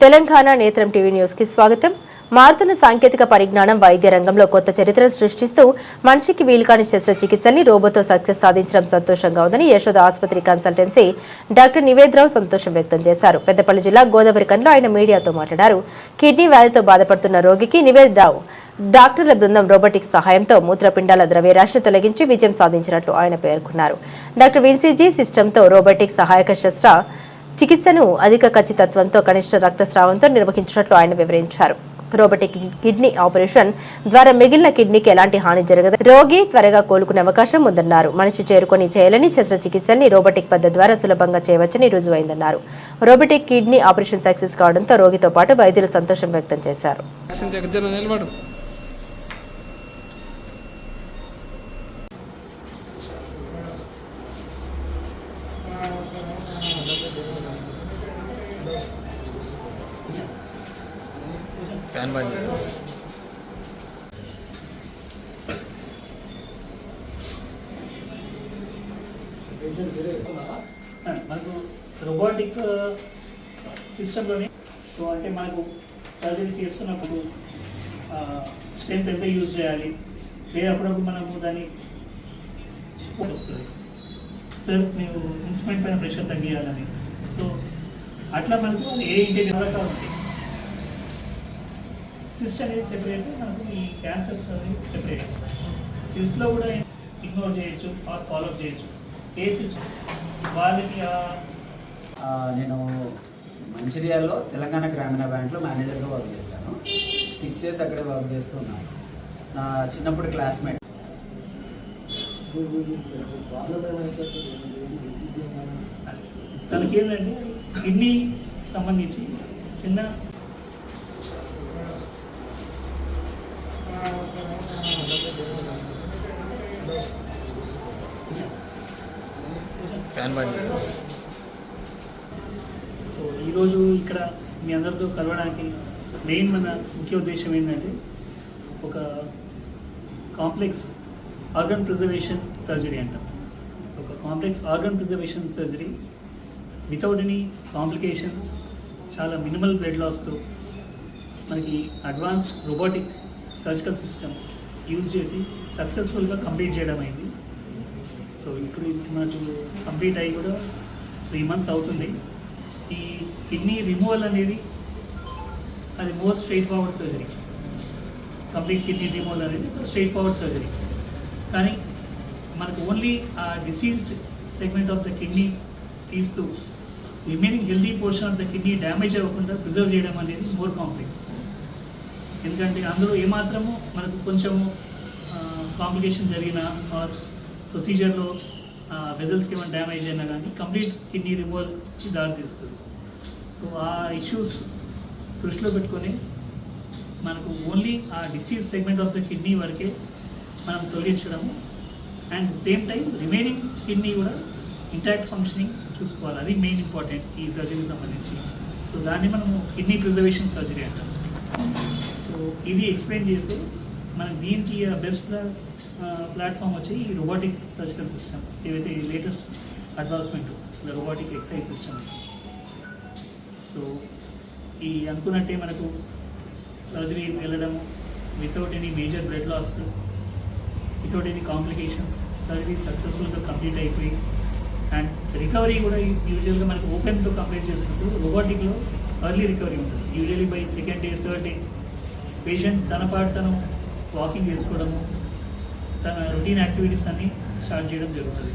తెలంగాణ నేత్రం టీవీ న్యూస్కి స్వాగతం. మారుతున్న సాంకేతిక పరిజ్ఞానం వైద్య రంగంలో కొత్త చరిత్రను సృష్టిస్తూ మనిషికి వీలుకాని శస్త్రచికిత్సని రోబోతో సక్సెస్ సాధించడం సంతోషంగా ఉందని యశోద ఆసుపత్రి కన్సల్టెన్సీ డాక్టర్ నివేద్రావు సంతోషం వ్యక్తం చేశారు. పెద్దపల్లి జిల్లా గోదావరికంలో ఆయన మీడియాతో మాట్లాడారు. కిడ్నీ వ్యాధితో బాధపడుతున్న రోగికి నివేద్రావు డాక్టర్ల బృందం రోబోటిక్స్ సహాయంతో మూత్రపిండాల ద్రవ్యరాశిని తొలగించి విజయం సాధించినట్లు ఆయన పేర్కొన్నారు. డాక్టర్ విన్సీజీ సిస్టంతో రోబోటిక్ సహాయక శస్త్ర చికిత్సను అధిక ఖచ్చితత్వంతో కనిష్ట రక్తస్రావంతో నిర్వహించినట్లు ఆయన వివరించారు. రోబోటిక్ కిడ్నీ ఆపరేషన్ ద్వారా మిగిలిన కిడ్నీకి ఎలాంటి హాని జరగదు. రోగి త్వరగా కోలుకునే అవకాశం ఉందన్నారు. మనిషి చేరుకొని చేయాలని శస్త్రచికిత్సల్ని రోబోటిక్ పద్ధతి ద్వారా సులభంగా చేయవచ్చని రుజువైందన్నారు. రోబోటిక్ కిడ్నీ ఆపరేషన్ సక్సెస్ కావడంతో రోగితో పాటు వైద్యులు సంతోషం వ్యక్తం చేశారు. ఫ్యాన్ బంద్ మనకు రోబోటిక్ సిస్టంలోనే uh, సో అంటే మనకు సర్జరీ చేస్తున్నప్పుడు uh, స్ట్రెంత్ ఎంత యూజ్ చేయాలి? లేదా అప్పుడప్పుడు మనకు దాన్ని వస్తుంది సార్ మేము ఇన్స్ట్రుమెంట్ పైన ప్రెషర్ తగ్గియాలని. సో అట్లా మనకు ఏ ఇంటికి రకాలు ఉంది. సిస్ట్ అనేది సెపరేట్ మనకు ఈ క్యాన్సర్స్ అనేది సెపరేట్ సిస్ట్లో కూడా ఇగ్నోర్ చేయొచ్చు ఆర్ ఫాలోఅప్ చేయొచ్చు. ఏ సిస్ట్ వాళ్ళకి నేను మంచిర్యాలలో తెలంగాణ గ్రామీణ బ్యాంక్లో మేనేజర్గా వర్క్ చేశాను సిక్స్ ఇయర్స్ అక్కడే వర్క్ చేస్తున్నాను. నా చిన్నప్పుడు క్లాస్మేట్ తనకి ఏంటంటే కిడ్నీ సంబంధించి చిన్న. సో ఈరోజు ఇక్కడ మీ అందరితో కలవడానికి మెయిన్ మన ముఖ్య ఉద్దేశం ఏంటంటే ఒక కాంప్లెక్స్ ఆర్గన్ ప్రిజర్వేషన్ సర్జరీ అంటాం. సో ఒక complex organ preservation surgery without any complications చాలా మినిమల్ బ్లడ్ లాస్తో మనకి advance robotic surgical system use చేసి సక్సెస్ఫుల్గా కంప్లీట్ చేయడం అయింది. సో ఇప్పుడు మనకు కంప్లీట్ అయ్యి కూడా త్రీ మంత్స్ అవుతుంది. ఈ కిడ్నీ రిమూవల్ అనేది అది more straightforward surgery complete kidney removal అనేది స్ట్రైట్ ఫార్వర్డ్ సర్జరీ కానీ మనకు ఓన్లీ ఆ disease segment of the kidney తీస్తూ remaining healthy portion of the kidney damage అవ్వకుండా ప్రిజర్వ్ చేయడం అనేది మోర్ కాంప్లెక్స్ ఎందుకంటే అందులో ఏమాత్రము మనకు కొంచెము కాంప్లికేషన్ జరిగిన ఆర్ ప్రొసీజర్లో వెజల్స్కి ఏమైనా డ్యామేజ్ అయినా కానీ కంప్లీట్ కిడ్నీ రిమూవల్కి దారితీస్తుంది సో ఆ ఇష్యూస్ దృష్టిలో పెట్టుకొని మనకు ఓన్లీ ఆ disease segment of the kidney వరకే మనం తొలగించడము. And same time remaining kidney కూడా ఇంటాక్ట్ ఫంక్షనింగ్ చూసుకోవాలి. అది మెయిన్ ఇంపార్టెంట్ ఈ సర్జరీకి సంబంధించి. సో దాన్ని మనము కిడ్నీ ప్రిజర్వేషన్ సర్జరీ అంటాం. సో ఇది ఎక్స్ప్లెయిన్ చేస్తే మనకి దీనికి బెస్ట్ ప్లాట్ఫామ్ వచ్చి ఈ రోబోటిక్ సర్జికల్ సిస్టమ్ ఏవైతే latest advancement robotic excise system so ఈ అనుకున్నట్టే మనకు సర్జరీ వెళ్ళడం without any major blood loss without any complications service సక్సెస్ఫుల్గా కంప్లీట్ అయిపోయి అండ్ రికవరీ కూడా యూజువల్గా మనకు ఓపెన్తో కంప్లీట్ చేసినప్పుడు రోబోటిక్లో ఎర్లీ రికవరీ ఉంటుంది. Usually by second day third day patient తన పాటు తను వాకింగ్ చేసుకోవడము తన రొటీన్ యాక్టివిటీస్ అన్నీ స్టార్ట్ చేయడం జరుగుతుంది.